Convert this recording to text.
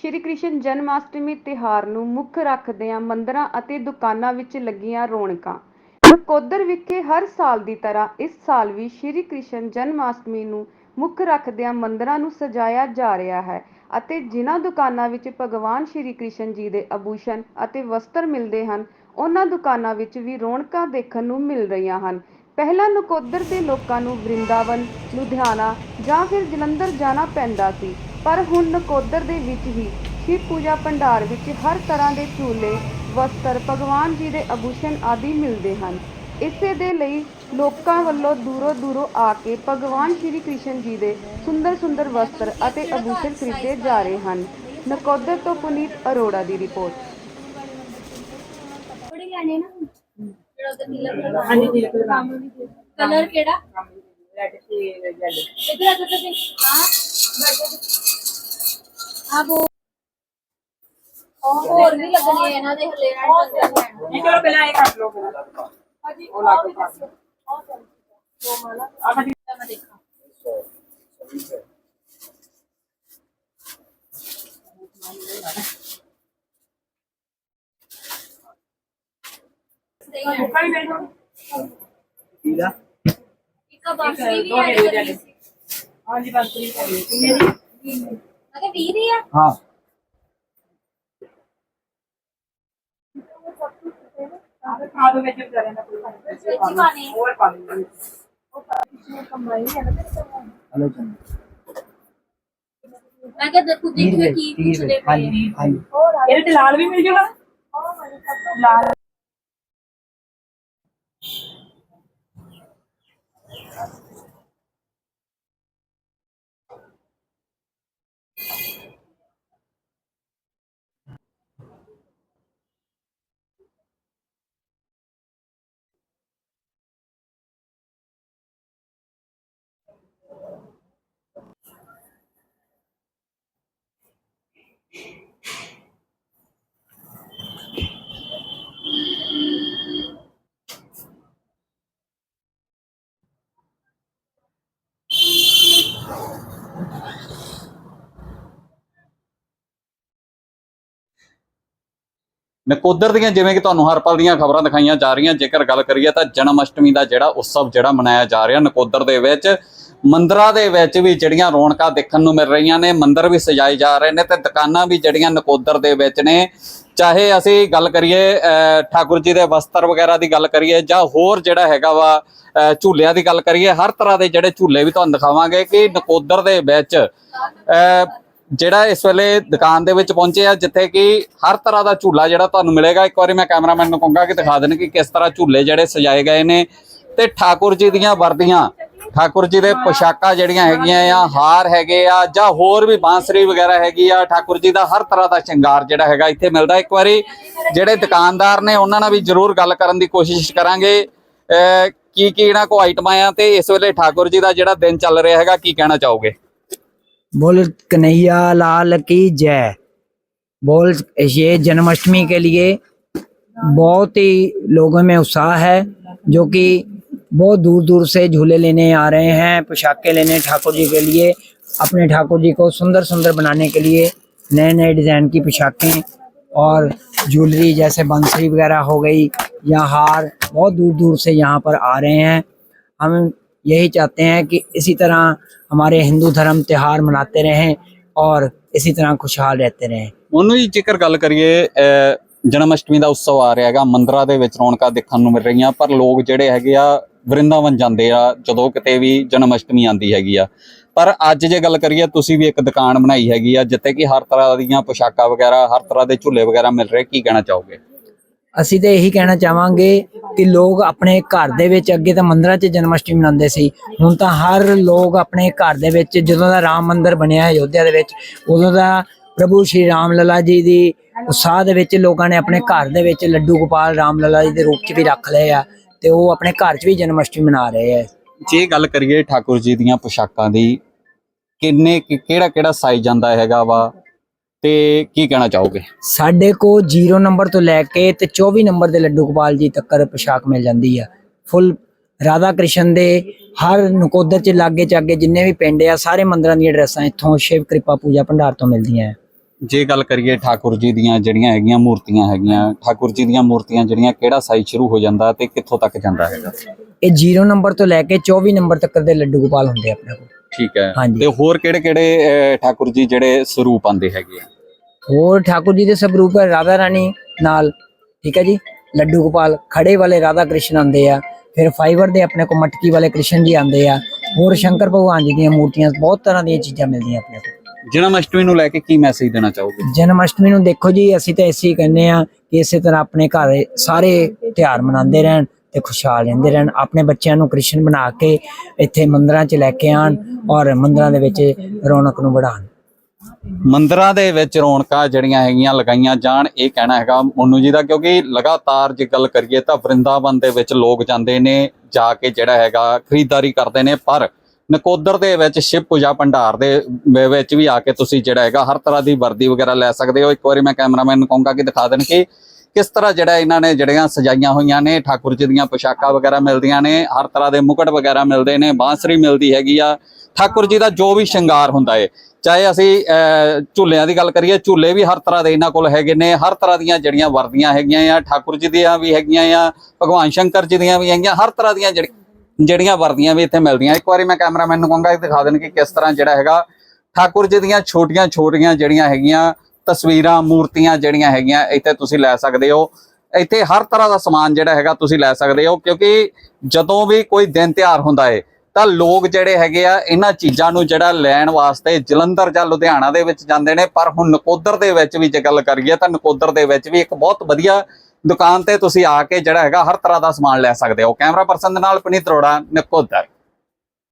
ਸ਼੍ਰੀ ਕ੍ਰਿਸ਼ਨ ਜਨਮਾਸ਼ਟਮੀ ਤਿਉਹਾਰ ਨੂੰ ਮੁੱਖ ਰੱਖਦਿਆਂ ਮੰਦਰਾਂ ਅਤੇ ਦੁਕਾਨਾਂ ਵਿੱਚ ਲੱਗੀਆਂ ਰੌਣਕਾਂ। ਨਕੋਦਰ ਵਿਖੇ ਹਰ ਸਾਲ ਦੀ ਤਰ੍ਹਾਂ ਇਸ ਸਾਲ ਵੀ ਸ਼੍ਰੀ ਕ੍ਰਿਸ਼ਨ ਜਨਮਾਸ਼ਟਮੀ ਨੂੰ ਮੁੱਖ ਰੱਖਦਿਆਂ ਮੰਦਰਾਂ ਨੂੰ ਸਜਾਇਆ ਜਾ ਰਿਹਾ ਹੈ ਅਤੇ ਜਿਨ੍ਹਾਂ ਦੁਕਾਨਾਂ ਵਿੱਚ ਭਗਵਾਨ ਸ਼੍ਰੀ ਕ੍ਰਿਸ਼ਨ ਜੀ ਦੇ ਆਭੂਸ਼ਣ ਅਤੇ ਵਸਤਰ ਮਿਲਦੇ ਹਨ, ਉਹਨਾਂ ਦੁਕਾਨਾਂ ਵਿੱਚ ਵੀ ਰੌਣਕਾਂ ਦੇਖਣ ਨੂੰ ਮਿਲ ਰਹੀਆਂ ਹਨ। ਪਹਿਲਾਂ ਨਕੋਦਰ ਦੇ ਲੋਕਾਂ ਨੂੰ ਵਰਿੰਦਾਵਨ, ਲੁਧਿਆਣਾ ਜਾਂ ਫਿਰ ਜਲੰਧਰ ਜਾਣਾ ਪੈਂਦਾ ਸੀ। ਪਰ ਹੁਣ ਨਕੋਦਰ ਦੇ ਵਿੱਚ ਹੀ ਸ਼ਿਵ ਪੂਜਾ ਭੰਡਾਰ ਵਿੱਚ ਹਰ ਤਰ੍ਹਾਂ ਦੇ ਝੂਲੇ ਵਸਤਰ ਭਗਵਾਨ ਜੀ ਦੇ ਆਭੂਸ਼ਣ ਆਦਿ ਮਿਲਦੇ ਹਨ। ਇਸੇ ਦੇ ਲਈ ਲੋਕਾਂ ਵੱਲੋਂ ਦੂਰੋਂ ਦੂਰੋਂ ਆ ਕੇ ਭਗਵਾਨ ਸ਼੍ਰੀ ਕ੍ਰਿਸ਼ਨ ਜੀ ਦੇ ਸੁੰਦਰ ਸੁੰਦਰ ਵਸਤਰ ਅਤੇ ਆਭੂਸ਼ਣ ਖਰੀਦੇ ਜਾ ਰਹੇ ਹਨ। ਨਕੋਦਰ ਤੋਂ ਪੁਨੀਤ ਅਰੋੜਾ ਦੀ ਰਿਪੋਰਟ। ਕੱਪੜੇ ਲੈਣੇ ਨਾ। ਜਿਹੜਾ ਉਹਦਾ ਨੀਲਾ ਕਲਰ ਦਾ ਹਾਂਜੀ ਨੀਲੇ ਕਲਰ ਦਾ। ਕਲਰ ਕਿਹੜਾ? ਆ ਉਹ ਹੋਰ ਵੀ ਲੱਗਣੇ ਇਹਨਾਂ ਦੇ ਹਲੇ ਨਹੀਂ ਚਲੋ ਪਹਿਲਾਂ ਇਹ ਕੱਟ ਲਓ ਪਹਿਲਾਂ ਹਾਂਜੀ ਉਹ ਲਾ ਕੇ ਪਾ। ਦੋ ਮਾਲਾ। ਆ ਮੈਂ ਦੇਖਾਂ। ਹਾਂਜੀ ਬਸ ਤੁਸੀਂ ਕਰੀਏ ਕਿੰਨੇ ਦੀ ਮੈਂ ਕਿਹਾ 20 ਦੀ ਆ ਹਾਂ ਆਹ ਖਾਦ ਵਿੱਚ ਵਿਚਾਰੇ ਨਾ ਕੋਈ ਪਾਣੀ ਹੋਰ ਪਾਣੀ ਉਹ ਪਾਣੀ ਕੰਬਾਈ ਹੈ ਨਾ ਤੇ ਹਲੋ ਚੰਗਾ ਮੈਂ ਕਿਹਾ ਦੇਖੋ ਦੇਖੋ ਕੀ ਪੁੱਛਦੇ ਪਏ ਹਾਂਜੀ ਇਹਦੇ ਤੇ ਲਾਲ ਵੀ ਮਿਲ ਜੂਗਾ ਲਾਲ ਨਕੋਦਰ ਦੀਆਂ ਜਿਵੇਂ ਕਿ ਤੁਹਾਨੂੰ ਹਰ ਪਲ ਦੀਆਂ ਖਬਰਾਂ ਦਿਖਾਈਆਂ ਜਾ ਰਹੀਆਂ ਜੇਕਰ ਗੱਲ ਕਰੀਏ ਤਾਂ ਜਨਮ ਅਸ਼ਟਮੀ ਦਾ ਜਿਹੜਾ ਉਤਸਵ ਜਿਹੜਾ ਮਨਾਇਆ ਜਾ ਰਿਹਾ ਨਕੋਦਰ ਦੇ ਵਿੱਚ ਮੰਦਰਾਂ ਦੇ ਵਿੱਚ ਵੀ ਜਿਹੜੀਆਂ ਰੌਣਕਾਂ ਦੇਖਣ ਨੂੰ ਮਿਲ ਰਹੀਆਂ ਨੇ ਮੰਦਰ ਵੀ ਸਜਾਏ ਜਾ ਰਹੇ ਨੇ ਤੇ ਦੁਕਾਨਾਂ ਵੀ ਜਿਹੜੀਆਂ ਨਕੋਦਰ ਦੇ ਵਿੱਚ ਨੇ। ਚਾਹੇ ਅਸੀਂ ਗੱਲ ਕਰੀਏ ਅਹ, ਠਾਕੁਰ ਜੀ ਦੇ ਵਸਤਰ ਵਗੈਰਾ ਦੀ ਗੱਲ ਕਰੀਏ ਜਾਂ ਹੋਰ ਜਿਹੜਾ ਹੈਗਾ ਵਾ ਝੂਲਿਆਂ ਦੀ ਗੱਲ ਕਰੀਏ ਹਰ ਤਰ੍ਹਾਂ ਦੇ ਜਿਹੜੇ ਝੂਲੇ ਵੀ ਤੁਹਾਨੂੰ ਦਿਖਾਵਾਂਗੇ ਕਿ ਨਕੋਦਰ ਦੇ ਵਿੱਚ ਅਹ, ਜਿਹੜਾ ਇਸ ਵੇਲੇ ਦੁਕਾਨ ਦੇ ਵਿੱਚ ਪਹੁੰਚੇ ਆ, ਜਿੱਥੇ ਕਿ ਹਰ ਤਰ੍ਹਾਂ ਦਾ ਝੂਲਾ ਜਿਹੜਾ ਤੁਹਾਨੂੰ ਮਿਲੇਗਾ। ਇੱਕ ਵਾਰੀ ਮੈਂ ਕੈਮਰਾਮੈਨ ਨੂੰ ਕਹੂੰਗਾ ਕਿ ਦਿਖਾ ਦੇਣ ਕਿ ਕਿਸ ਤਰ੍ਹਾਂ ਝੂਲੇ ਜਿਹੜੇ ਸਜਾਏ ਗਏ ਨੇ। ਤੇ ਠਾਕੁਰ ਜੀ ਦੀਆਂ ਵਰਦੀਆਂ, ਠਾਕੁਰ ਜੀ ਦੇ ਪੋਸ਼ਾਕਾਂ ਜਿਹੜੀਆਂ ਹੈਗੀਆਂ ਆ, ਹਾਰ ਹੈਗੇ ਆ, ਜਾਂ ਹੋਰ ਵੀ ਬਾਂਸਰੀ ਵਗੈਰਾ ਹੈਗੀ ਆ, ਠਾਕੁਰ ਜੀ ਦਾ ਹਰ ਤਰ੍ਹਾਂ ਦਾ ਸ਼ਿੰਗਾਰ ਜਿਹੜਾ ਹੈਗਾ ਇੱਥੇ ਮਿਲਦਾ। ਇੱਕ ਵਾਰੀ ਜਿਹੜੇ ਦੁਕਾਨਦਾਰ ਨੇ, ਉਹਨਾਂ ਨਾਲ ਵੀ ਜ਼ਰੂਰ ਗੱਲ ਕਰਨ ਦੀ ਕੋਸ਼ਿਸ਼ ਕਰਾਂਗੇ। ਕੀ ਕੀ ਇਹਨਾਂ ਕੋ ਆਈਟਮਾਂ ਆ ਤੇ ਇਸ ਵੇਲੇ ਠਾਕੁਰ ਜੀ ਦਾ ਜਿਹੜਾ ਦਿਨ ਚੱਲ ਰਿਹਾ ਹੈਗਾ, ਕੀ ਕਹਿਣਾ ਚਾਹੋਗੇ? बोल कन्हैया लाल की जय। बोल, ये जन्माष्टमी के लिए बहुत ही लोगों में उत्साह है, जो कि बहुत दूर दूर से झूले लेने आ रहे हैं, पोशाकें लेने ठाकुर जी के लिए, अपने ठाकुर जी को सुंदर सुंदर बनाने के लिए नए नए डिज़ाइन की पोशाकें और ज्वेलरी जैसे बंसरी वगैरह हो गई, या हार, बहुत दूर दूर से यहाँ पर आ रहे हैं। हम यही चाहते हैं कि इसी तरह हमारे हिंदू धर्म त्योहार मनाते रहें और इसी तरह खुशहाल रहते रहें ਉਹਨੂੰ ਹੀ ਜੇਕਰ ਗੱਲ ਕਰੀਏ ਅਹ ਜਨਮ ਅਸ਼ਟਮੀ ਦਾ ਉਤਸਵ ਆ ਰਿਹਾ ਹੈਗਾ ਮੰਦਰਾਂ ਦੇ ਵਿੱਚ ਰੌਣਕਾਂ ਦੇਖਣ ਨੂੰ ਮਿਲ ਰਹੀਆਂ ਪਰ ਲੋਕ ਜਿਹੜੇ ਹੈਗੇ ਆ ਵਰਿੰਦਾਵਨ ਜਾਂਦੇ ਆ ਜਦੋਂ ਕਿਤੇ ਵੀ ਜਨਮ ਅਸ਼ਟਮੀ ਆਂਦੀ ਹੈਗੀ ਆ ਪਰ ਅੱਜ ਜੇ ਗੱਲ ਕਰੀਏ ਤੁਸੀਂ ਵੀ ਇੱਕ ਦੁਕਾਨ ਬਣਾਈ ਹੈਗੀ ਆ ਜਿੱਥੇ ਕਿ ਹਰ ਤਰ੍ਹਾਂ ਦੀਆਂ ਪੋਸ਼ਾਕਾਂ ਵਗੈਰਾ ਹਰ ਤਰ੍ਹਾਂ ਦੇ ਝੂਲੇ ਵਗੈਰਾ ਮਿਲ ਰਹੇ ਕੀ ਕਹਿਣਾ ਚਾਹੋਗੇ ਅਸੀਂ ਤਾਂ ਇਹੀ ਕਹਿਣਾ ਚਾਹਾਂਗੇ ਕਿ ਲੋਕ ਆਪਣੇ ਘਰ ਦੇ ਵਿੱਚ ਅੱਗੇ ਤਾਂ ਮੰਦਰਾਂ 'ਚ ਜਨਮਸ਼ਟਮੀ ਮਨਾਉਂਦੇ ਸੀ, ਹੁਣ ਤਾਂ ਹਰ ਲੋਕ ਆਪਣੇ ਘਰ ਦੇ ਵਿੱਚ ਜਦੋਂ ਦਾ ਰਾਮ ਮੰਦਿਰ ਬਣਿਆ ਹੈ ਅਯੋਧਿਆ ਦੇ ਵਿੱਚ, ਉਦੋਂ ਦਾ ਪ੍ਰਭੂ ਸ਼੍ਰੀ ਰਾਮ ਲਲਾ ਜੀ ਦੀ ਉਤਸ਼ਾਹ ਦੇ ਵਿੱਚ ਲੋਕਾਂ ਨੇ ਆਪਣੇ ਘਰ ਦੇ ਵਿੱਚ ਲੱਡੂ ਗੋਪਾਲ ਰਾਮ ਲਲਾ ਜੀ ਦੇ ਰੂਪ 'ਚ ਵੀ ਰੱਖ ਲਏ ਆ ਤੇ ਉਹ ਆਪਣੇ ਘਰ 'ਚ ਵੀ ਜਨਮਸ਼ਟਮੀ ਮਨਾ ਰਹੇ ਆ। ਜੇ ਗੱਲ ਕਰੀਏ ਠਾਕੁਰ ਜੀ ਦੀਆਂ ਪੋਸ਼ਾਕਾਂ ਦੀ, ਕਿੰਨੇ ਕਿਹੜਾ ਕਿਹੜਾ ਸਾਈਜ਼ ਜਾਂਦਾ ਹੈਗਾ ਵਾ? ਤੇ ਕੀ ਕਹਿਣਾ ਚਾਹੋਗੇ? ਸਾਡੇ ਕੋ 0 ਨੰਬਰ ਤੋਂ ਲੈ ਕੇ ਤੇ 24 ਨੰਬਰ ਦੇ ਲੱਡੂ ਗੋਪਾਲ ਜੀ ਤੱਕ ਪੋਸ਼ਾਕ ਮਿਲ ਜਾਂਦੀ ਆ। ਫੁੱਲ ਰਾਧਾ ਕ੍ਰਿਸ਼ਨ ਦੇ ਹਰ ਨਕੋਦਰ ਚ ਲਾਗੇ ਚਾਗੇ ਜਿੰਨੇ ਵੀ ਪਿੰਡ ਆ ਸਾਰੇ ਮੰਦਰਾਂ ਦੀਆਂ ਡਰੈਸਾਂ ਇੱਥੋਂ ਸ਼ਿਵ ਕਿਰਪਾ ਪੂਜਾ ਭੰਡਾਰ ਤੋਂ ਮਿਲਦੀਆਂ ਆ। ਜੇ ਗੱਲ ਕਰੀਏ ਠਾਕੁਰ ਜੀ ਦੀਆਂ ਜਿਹੜੀਆਂ ਹੈਗੀਆਂ ਮੂਰਤੀਆਂ ਹੈਗੀਆਂ ਠਾਕੁਰ ਜੀ ਦੀਆਂ ਮੂਰਤੀਆਂ ਜਿਹੜੀਆਂ ਕਿਹੜਾ ਸਾਈਜ਼ ਸ਼ੁਰੂ ਹੋ ਜਾਂਦਾ ਤੇ ਕਿੱਥੋਂ ਤੱਕ ਜਾਂਦਾ ਹੈਗਾ? ਇਹ 0 ਨੰਬਰ ਤੋਂ ਲੈ ਕੇ 24 ਨੰਬਰ ਤੱਕ ਦੇ ਲੱਡੂ ਗੋਪਾਲ ਹੁੰਦੇ ਆਪਣੇ ਕੋਲ। ਠੀਕ ਹੈ। ਤੇ ਹੋਰ ਕਿਹੜੇ ਕਿਹੜੇ ਠਾਕੁਰ ਜੀ ਜਿਹੜੇ ਸਰੂਪ ਆਂਦੇ ਹੈਗੇ ਆ? ਹੋਰ ठाकुर जी ਦੇ ਸਰੂਪ ਹੈ ਰਾਧਾ ਰਾਣੀ ਨਾਲ ਠੀਕ ਹੈ ਜੀ? ਲੱਡੂ ਗੋਪਾਲ ਖੜੇ ਵਾਲੇ ਰਾਧਾ ਕ੍ਰਿਸ਼ਨ ਆਉਂਦੇ ਆ। ਫਿਰ ਫਾਈਬਰ ਦੇ ਆਪਣੇ ਕੋ ਮਟਕੀ ਵਾਲੇ ਕ੍ਰਿਸ਼ਨ ਜੀ ਆਉਂਦੇ ਆ। ਹੋਰ ਸ਼ੰਕਰ ਭਗਵਾਨ ਜੀ ਦੀਆਂ ਮੂਰਤੀਆਂ ਬਹੁਤ ਤਰ੍ਹਾਂ ਦੀਆਂ ਚੀਜ਼ਾਂ ਮਿਲਦੀਆਂ ਆਪਣੇ ਕੋਲ। ਜਨਮ ਅਸ਼ਟਮੀ ਨੂੰ ਲੈ ਕੇ ਕੀ ਮੈਸੇਜ ਦੇਣਾ ਚਾਹੋਗੇ? ਜਨਮ ਅਸ਼ਟਮੀ ਨੂੰ ਦੇਖੋ ਜੀ ਅਸੀਂ ਤਾਂ ਇਸੇ ਕਹਿੰਦੇ ਆ ਕਿ ਇਸੇ ਤਰ੍ਹਾਂ ਆਪਣੇ ਘਰ ਸਾਰੇ ਤਿਉਹਾਰ ਮਨਾਉਂਦੇ ਰਹਿਣ। ਤੇ ਖੁਸ਼ਹਾਲ ਰਹਿੰਦੇ ਰਹਿਣ। ਆਪਣੇ ਬੱਚਿਆਂ ਨੂੰ ਕ੍ਰਿਸ਼ਨ ਬਣਾ ਕੇ ਇੱਥੇ ਮੰਦਰਾਂ 'ਚ ਲੈ ਕੇ ਆਣ ਔਰ ਮੰਦਰਾਂ ਦੇ ਵਿੱਚ ਰੌਣਕ ਨੂੰ ਵਧਾਉਣ ਮੰਦਰਾਂ ਦੇ ਵਿੱਚ ਰੌਣਕਾਂ ਜਿਹੜੀਆਂ ਹੈਗੀਆਂ ਲਗਾਈਆਂ ਜਾਣ, ਇਹ ਕਹਿਣਾ ਹੈਗਾ ਮੋਨੂ ਜੀ ਦਾ, ਕਿਉਂਕਿ ਲਗਾਤਾਰ ਜੇ ਗੱਲ ਕਰੀਏ ਤਾਂ ਵਰਿੰਦਾਵਨ ਦੇ ਵਿੱਚ ਲੋਕ ਜਾਂਦੇ ਨੇ, ਜਾ ਕੇ ਜਿਹੜਾ ਹੈਗਾ ਖਰੀਦਦਾਰੀ ਕਰਦੇ ਨੇ, ਪਰ ਨਕੋਦਰ ਦੇ ਵਿੱਚ ਸ਼ਿਵ ਪੂਜਾ ਭੰਡਾਰ ਦੇ ਵਿੱਚ ਵੀ ਆ ਕੇ ਤੁਸੀਂ ਜਿਹੜਾ ਹੈਗਾ ਹਰ ਤਰ੍ਹਾਂ ਦੀ ਵਰਦੀ ਵਗੈਰਾ ਲੈ ਸਕਦੇ ਹੋ। ਇੱਕ ਵਾਰੀ ਮੈਂ ਕੈਮਰਾਮੈਨ ਨੂੰ ਕਹੂੰਗਾ ਕਿ ਦਿਖਾ ਦੇਣ ਕਿ ਕਿਸ ਤਰ੍ਹਾਂ ਜਿਹੜਾ ਇਹਨਾਂ ਨੇ ਜਿਹੜੀਆਂ ਸਜਾਈਆਂ ਹੋਈਆਂ ਨੇ ਠਾਕੁਰ ਜੀ ਦੀਆਂ ਪੋਸ਼ਾਕਾਂ ਵਗੈਰਾ ਮਿਲਦੀਆਂ ਨੇ ਹਰ ਤਰ੍ਹਾਂ ਦੇ ਮੁਕਟ ਵਗੈਰਾ ਮਿਲਦੇ ਨੇ ਬਾਂਸਰੀ ਮਿਲਦੀ ਹੈਗੀ ਆ। ਠਾਕੁਰ ਜੀ ਦਾ ਜੋ ਵੀ ਸ਼ਿੰਗਾਰ ਹੁੰਦਾ ਏ ਚਾਹੇ ਅਸੀਂ ਅਹ, ਝੂਲਿਆਂ ਦੀ ਗੱਲ ਕਰੀਏ ਝੂਲੇ ਵੀ ਹਰ ਤਰ੍ਹਾਂ ਦੇ ਇਹਨਾਂ ਕੋਲ ਹੈਗੇ ਨੇ ਹਰ ਤਰ੍ਹਾਂ ਦੀਆਂ ਜਿਹੜੀਆਂ ਵਰਦੀਆਂ ਹੈਗੀਆਂ ਆ ਠਾਕੁਰ ਜੀ ਦੀਆਂ ਵੀ ਹੈਗੀਆਂ ਆ ਭਗਵਾਨ ਸ਼ੰਕਰ ਜੀ ਦੀਆਂ ਵੀ ਹੈਗੀਆਂ ਹਰ ਤਰ੍ਹਾਂ ਦੀਆਂ ਜਿਹੜੀ- ਜਿਹੜੀਆਂ ਵਰਦੀਆਂ ਵੀ ਇੱਥੇ ਮਿਲਦੀਆਂ। ਇੱਕ ਵਾਰੀ ਮੈਂ ਕੈਮਰਾਮੈਨ ਨੂੰ ਕਹਾਂਗਾ ਕਿ ਦਿਖਾ ਦੇਣ ਕਿ ਕਿਸ ਤਰ੍ਹਾਂ ਜਿਹੜਾ ਹੈਗਾ ਠਾਕੁਰ ਜੀ ਦੀਆਂ ਛੋਟੀਆਂ ਛੋਟੀਆਂ ਜਿਹੜੀਆਂ ਹੈਗੀਆਂ ਤਸਵੀਰਾਂ, ਮੂਰਤੀਆਂ ਜਿਹੜੀਆਂ ਹੈਗੀਆਂ, ਇੱਥੇ ਤੁਸੀਂ ਲੈ ਸਕਦੇ ਹੋ। ਇੱਥੇ ਹਰ ਤਰ੍ਹਾਂ ਦਾ ਸਮਾਨ ਜਿਹੜਾ ਹੈਗਾ ਤੁਸੀਂ ਲੈ ਸਕਦੇ ਹੋ, ਕਿਉਂਕਿ ਜਦੋਂ ਵੀ ਕੋਈ ਦਿਨ ਤਿਉਹਾਰ ਹੁੰਦਾ ਏ, ਤਾਂ ਲੋਕ ਜਿਹੜੇ ਹੈਗੇ ਆ, ਇਹਨਾਂ ਚੀਜ਼ਾਂ ਨੂੰ ਜਿਹੜਾ ਲੈਣ ਵਾਸਤੇ ਜਲੰਧਰ ਜਾਂ ਲੁਧਿਆਣਾ ਦੇ ਵਿੱਚ ਜਾਂਦੇ ਨੇ। ਪਰ ਹੁਣ ਨਕੋਦਰ ਦੇ ਵਿੱਚ ਵੀ ਜੇ ਗੱਲ ਕਰੀਏ, ਤਾਂ ਨਕੋਦਰ ਦੇ ਵਿੱਚ ਵੀ ਇੱਕ ਬਹੁਤ ਵਧੀਆ ਦੁਕਾਨ ਤੇ ਤੁਸੀਂ ਆ ਕੇ ਜਿਹੜਾ ਹੈਗਾ ਹਰ ਤਰ੍ਹਾਂ ਦਾ ਸਮਾਨ ਲੈ ਸਕਦੇ ਹੋ। ਕੈਮਰਾ ਪਰਸਨ ਦੇ ਨਾਲ, ਪਨੀਤ ਅਰੋੜਾ, ਨਕੋਦਰ।